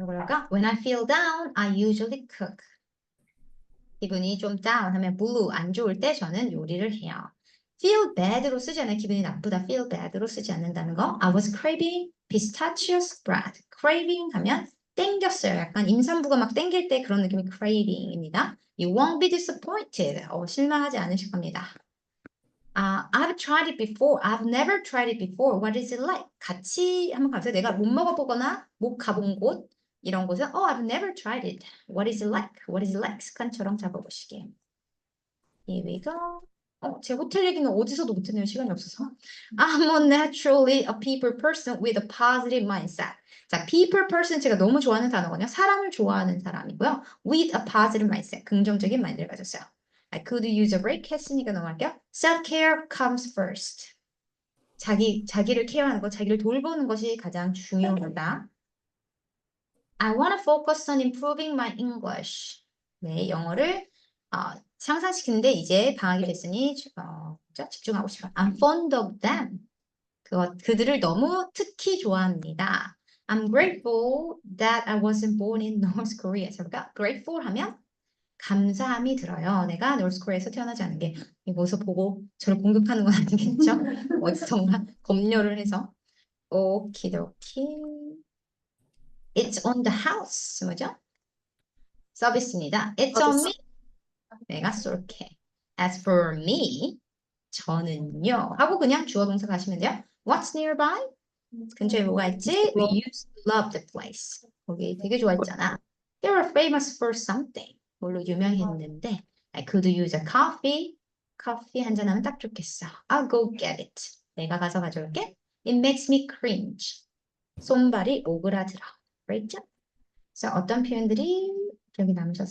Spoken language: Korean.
이거랄까? When I feel down, I usually cook. 기분이 좀 down 하면 blue, 안 좋을 때 저는 요리를 해요. feel bad로 쓰지 않아요. 기분이 나쁘다. feel bad로 쓰지 않는다는 거. I was craving pistachio bread. craving 하면 땡겼어요. 약간 임산부가 막 땡길 때 그런 느낌이 craving입니다. You won't be disappointed. 어, 실망하지 않으실 겁니다. 아, I've tried it before. I've never tried it before. What is it like? 같이 한번 가보세요. 내가 못 먹어보거나 못 가본 곳 이런 곳은 Oh, I've never tried it. What is it like? What is it like? 습관처럼 잡아보시게. Here we go. 어, 제 호텔 얘기는 어디서도 못했네요. 시간이 없어서. I'm a naturally a people person with a positive mindset. 자, people person 제가 너무 좋아하는 단어거든요. 사람을 좋아하는 사람이고요. With a positive mindset. 긍정적인 마인드를 가졌어요. I could use a break 했으니까 넘어갈게요. Self-care comes first. 자기, 자기를 케어하는 것, 자기를 돌보는 것이 가장 중요하다. I want to focus on improving my English. 네, 영어를 어, 향상시키는데 이제 방학이 됐으니 어? 집중하고 싶어요. I'm fond of them. 그, 그들을 너무 특히 좋아합니다. I'm grateful that I wasn't born in North Korea. 자, 볼까? grateful 하면 감사함이 들어요. 내가 노스코리아에서 태어나지 않은 게 이곳을 보고 저를 공격하는 건 아니겠죠? 어디선가 검열을 해서 오키도키 It's on the house 뭐죠? 서비스입니다. It's on me. 내가 쏠게. As for me, 저는요. 하고 그냥 주어 동사 가시면 돼요. What's nearby? 근처에 뭐가 있지? We used to love the place. 거기 되게 좋아했잖아. They were famous for something. 뭘로 유명했는데 I could use a coffee. 커피 한 잔 하면 딱 좋겠어. I'll go get it. 내가 가서 가져올게. It makes me cringe. 손발이 오그라들어. 그랬죠? 그래서 어떤 표현들이 기억에 남으셨어요?